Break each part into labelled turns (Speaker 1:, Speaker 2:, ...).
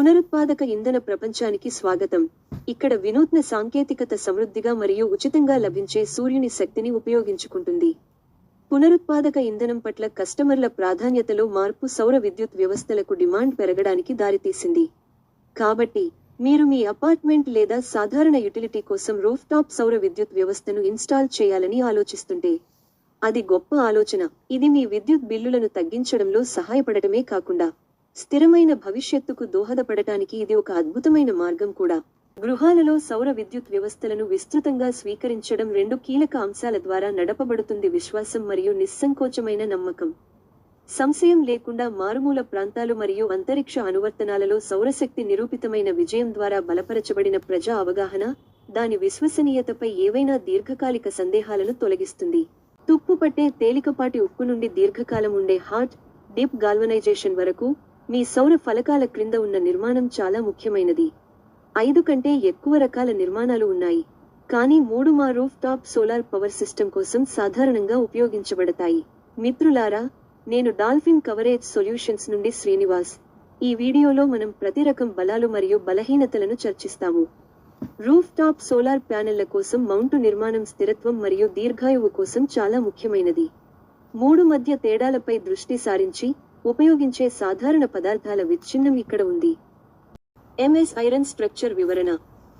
Speaker 1: పునరుత్పాదక ఇంధన ప్రపంచానికి స్వాగతం. ఇక్కడ వినూత్న సాంకేతికత సమృద్ధిగా మరియు ఉచితంగా లభించే సూర్యుని శక్తిని ఉపయోగించుకుంటుంది. పునరుత్పాదక ఇంధనం పట్ల కస్టమర్ల ప్రాధాన్యతలో మార్పు సౌర విద్యుత్ వ్యవస్థలకు డిమాండ్ పెరగడానికి దారితీసింది. కాబట్టి మీరు మీ అపార్ట్మెంట్ లేదా సాధారణ యుటిలిటీ కోసం రూఫ్టాప్ సౌర విద్యుత్ వ్యవస్థను ఇన్స్టాల్ చేయాలని ఆలోచిస్తుంటే అది గొప్ప ఆలోచన. ఇది మీ విద్యుత్ బిల్లులను తగ్గించడంలో సహాయపడటమే కాకుండా స్థిరమైన భవిష్యత్తుకు దోహదపడటానికి ఇది ఒక అద్భుతమైన మార్గం కూడా. గృహాలలో సౌర విద్యుత్ వ్యవస్థలను విస్తృతంగా స్వీకరించడం రెండు కీలక అంశాల ద్వారా నడపబడుతుంది విశ్వాసం మరియు నిస్సంకోచమైన నమ్మకం. సంశయం లేకుండా మారుమూల ప్రాంతాలు మరియు అంతరిక్ష అనువర్తనాలలో సౌరశక్తి నిరూపితమైన విజయం ద్వారా బలపరచబడిన ప్రజా అవగాహన దాని విశ్వసనీయతపై ఏవైనా దీర్ఘకాలిక సందేహాలను తొలగిస్తుంది. తుప్పు పట్టే తేలికపాటి ఉక్కు నుండి దీర్ఘకాలం ఉండే హార్ట్ డీప్ గాల్వనైజేషన్ వరకు మీ సౌర ఫలకాల క్రింద ఉన్న నిర్మాణం చాలా ముఖ్యమైనది. ఐదు కంటే ఎక్కువ రకాల నిర్మాణాలు ఉన్నాయి. కానీ మూడు మా roof top solar power system కోసం సాధారణంగా ఉపయోగించబడతాయి. మిత్రులారా నేను డాల్ఫిన్ కవరేజ్ సొల్యూషన్స్ నుండి శ్రీనివాస్. ఈ వీడియోలో మనం ప్రతి రకం బలాలు మరియు బలహీనతలను చర్చిస్తాము. రూఫ్ టాప్ సోలార్ ప్యానెళ్ళ కోసం మౌంటు నిర్మాణం స్థిరత్వం మరియు దీర్ఘాయువు కోసం చాలా ముఖ్యమైనది. మూడు మధ్య తేడాలపై దృష్టి సారించి ఉపయోగించే సాధారణ పదార్థాల విచ్ఛిన్నం ఇక్కడ ఉంది. ఎంఎస్ ఐరన్ స్ట్రక్చర్ వివరణ.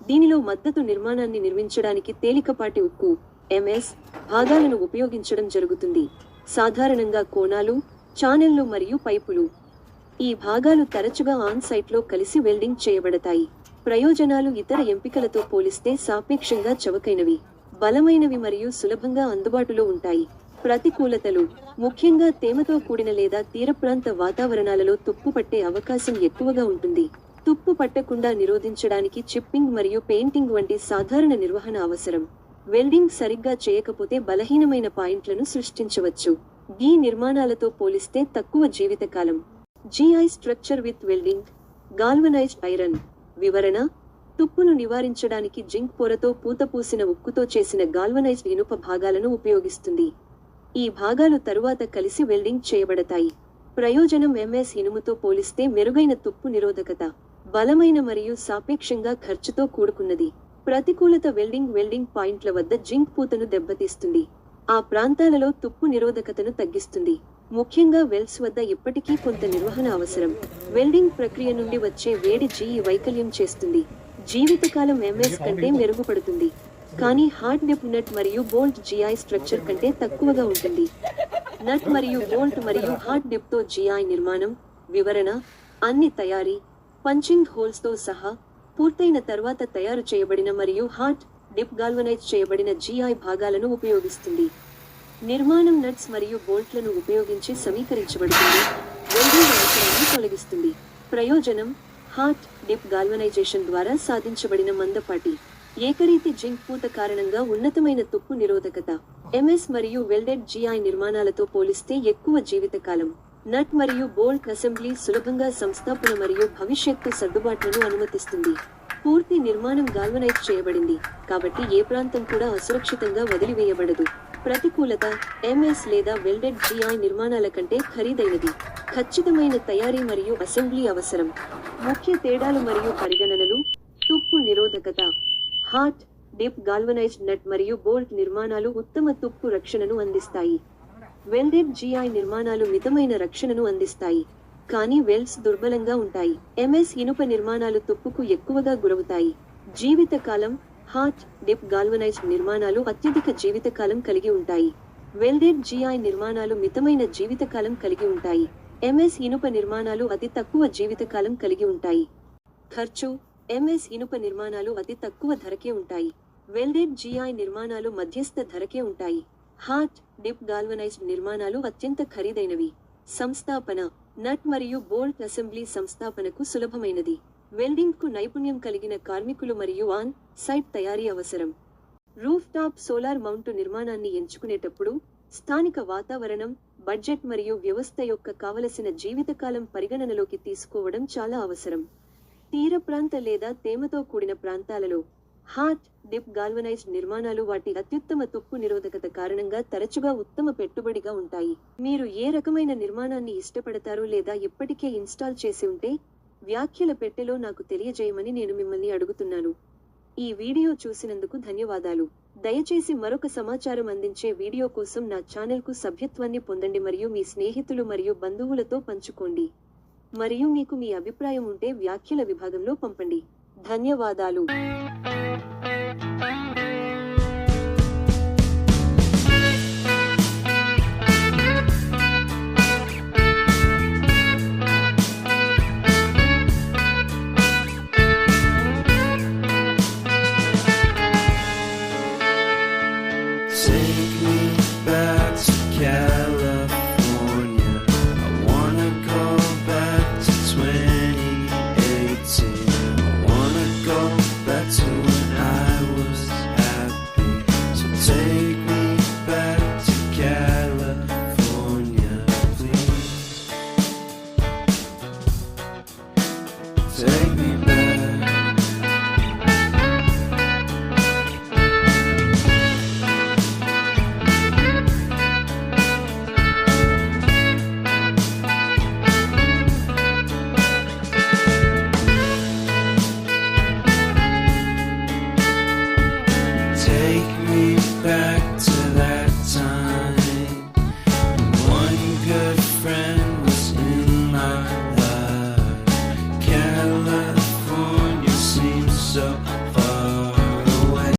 Speaker 1: దీనిలో మద్దతు నిర్మాణాన్ని నిర్మించడానికి తేలికపాటి ఉక్కు ఎంఎస్ భాగాలను ఉపయోగించడం జరుగుతుంది. సాధారణంగా కోణాలు ఛానెళ్ళు మరియు పైపులు. ఈ భాగాలు తరచుగా ఆన్ సైట్లో కలిసి వెల్డింగ్ చేయబడతాయి. ప్రయోజనాలు ఇతర ఎంపికలతో పోలిస్తే సాపేక్షంగా చవకైనవి బలమైనవి మరియు సులభంగా అందుబాటులో ఉంటాయి. ప్రతికూలతలు. ముఖ్యంగా తేమతో కూడిన లేదా తీరప్రాంత వాతావరణాలలో తుప్పు పట్టే అవకాశం ఎక్కువగా ఉంటుంది. తుప్పు పట్టకుండా నిరోధించడానికి చిప్పింగ్ మరియు పెయింటింగ్ వంటి సాధారణ నిర్వహణ అవసరం. వెల్డింగ్ సరిగ్గా చేయకపోతే బలహీనమైన పాయింట్లను సృష్టించవచ్చు. ఈ నిర్మాణాలతో పోలిస్తే తక్కువ జీవితకాలం. GI structure with welding galvanised iron. వివరణ తుప్పును నివారించడానికి జింక్ పొరతో పూతపూసిన ఉక్కుతో చేసిన గాల్వనైజ్డ్ ఇనుప భాగాలను ఉపయోగిస్తుంది. ఈ భాగాలు తరువాత కలిసి వెల్డింగ్ చేయబడతాయి. ప్రయోజనం ఎంఎస్ ఇనుముతో పోలిస్తే మెరుగైన తుప్పు నిరోధకత బలమైన మరియు సాపేక్షంగా ఖర్చుతో కూడుకున్నది. ప్రతికూలత వెల్డింగ్ వెల్డింగ్ పాయింట్ల వద్ద జింక్ పూతను దెబ్బతీస్తుంది. ఆ ప్రాంతాలలో తుప్పు నిరోధకతను తగ్గిస్తుంది. ముఖ్యంగా వెల్స్ వద్ద ఇప్పటికీ కొంత నిర్వహణ అవసరం. వెల్డింగ్ ప్రక్రియ నుండి వచ్చే వేడి జీఈ వైకల్యం చేస్తుంది. జీవితకాలం ఎంఎస్ కంటే మెరుగుపడుతుంది. కానీ హార్డ్ డిప్ నట్ మరియు బోల్ట్ జిఐ స్ట్రక్చర్ కంటే తక్కువగా ఉంటుంది. నట్ మరియు బోల్ట్ మరియు హార్డ్ డిప్తో జిఐ నిర్మాణం వివరణ అన్ని తయారీ పంచింగ్ హోల్స్తో సహా పూర్తయిన తర్వాత తయారు చేయబడిన మరియు హార్ట్ డిప్ గాల్వనైజ్ చేయబడిన జిఐ భాగాలను ఉపయోగిస్తుంది. నిర్మాణం నట్స్ మరియు బోల్ట్లను ఉపయోగించి సమీకరించబడుతుంది. వెల్డింగ్ అవసరాన్ని తొలగిస్తుంది. ప్రయోజనం హార్ట్ డిప్ గాల్వనైజేషన్ ద్వారా సాధించబడిన మందపాటి. ఏకరీతి జింక్ పూత కారణంగా ఉన్నతమైన తుప్పు నిరోధకత. ఎంఎస్ మరియు వెల్డెడ్ జిఐ నిర్మాణాలతో పోలిస్తే ఎక్కువ జీవితకాలం. నట్ మరియు బోల్ట్ అసెంబ్లీ సులభంగా సంస్థాపన మరియు భవిష్యత్తు సర్దుబాట్లను అనుమతిస్తుంది. పూర్తి నిర్మాణం గాల్వనైజ్ చేయబడింది. కాబట్టి ఏ ప్రాంతం కూడా అసురక్షితంగా వదిలివేయబడదు. ప్రతికూలత ఎంఎస్ లేదా వెల్డెడ్ జిఐ నిర్మాణాల కంటే ఖరీదైనది. ఖచ్చితమైన తయారీ మరియు అసెంబ్లీ అవసరం. ముఖ్య తేడాలు మరియు పరిగణనలు. తుప్పు నిరోధకత. హాట్ డిప్ గాల్వనైజ్డ్ నట్ మరియు బోల్ట్ నిర్మాణాలు ఉత్తమ తుప్పు రక్షణను అందిస్తాయి. వెల్డెడ్ జిఐ నిర్మాణాలు మితమైన రక్షణను అందిస్తాయి. కానీ వెల్స్ దుర్బలంగా ఉంటాయి. ఎంఎస్ ఇనుప నిర్మాణాలు తుప్పుకు ఎక్కువగా గురవుతాయి. జీవితకాలం హాట్ డిప్ గాల్వనైజ్డ్ నిర్మాణాలు అత్యధిక జీవితకాలం కలిగి ఉంటాయి. వెల్డెడ్ జిఐ నిర్మాణాలు మితమైన జీవితకాలం కలిగి ఉంటాయి. ఎంఎస్ ఇనుప నిర్మాణాలు అతి తక్కువ జీవితకాలం కలిగి ఉంటాయి. ఖర్చు ఎంఎస్ ఇనుప నిర్మాణాలు అతి తక్కువ ధరకే ఉంటాయి. వెల్డెడ్ జిఐ నిర్మాణాలు మధ్యస్థ ధరకే ఉంటాయి. హాట్ డిప్ గాల్వనైజ్డ్ నిర్మాణాలు అత్యంత ఖరీదైనవి. సంస్థాపన నట్ మరియు బోల్ట్ అసెంబ్లీ సంస్థాపనకు సులభమైనది. వెల్డింగ్కు నైపుణ్యం కలిగిన కార్మికులు మరియు ఆన్ సైట్ తయారీ అవసరం. రూఫ్ టాప్ సోలార్ మౌంటు నిర్మాణాన్ని ఎంచుకునేటప్పుడు స్థానిక వాతావరణం బడ్జెట్ మరియు వ్యవస్థ యొక్క కావలసిన జీవితకాలం పరిగణనలోకి తీసుకోవడం చాలా అవసరం. తీర ప్రాంత లేదా తేమతో కూడిన ప్రాంతాలలో హాట్ డిప్ గాల్వనైజ్డ్ నిర్మాణాలు వాటి అత్యుత్తమ తుప్పు నిరోధకత కారణంగా తరచుగా ఉత్తమ పెట్టుబడిగా ఉంటాయి. మీరు ఏ రకమైన నిర్మాణాన్ని ఇష్టపడతారు లేదా ఇప్పటికే ఇన్స్టాల్ చేసి ఉంటే
Speaker 2: వ్యాఖ్యల పెట్టెలో నాకు తెలియజేయమని నేను మిమ్మల్ని అడుగుతున్నాను. ఈ వీడియో చూసినందుకు ధన్యవాదాలు. దయచేసి మరొక సమాచారం అందించే వీడియో కోసం నా ఛానల్కు సభ్యత్వాన్ని పొందండి మరియు మీ స్నేహితులు మరియు బంధువులతో పంచుకోండి. మరియు మీకు మీ అభిప్రాయం ఉంటే వ్యాఖ్యల విభాగంలో పంపండి. ధన్యవాదాలు.
Speaker 3: Sing.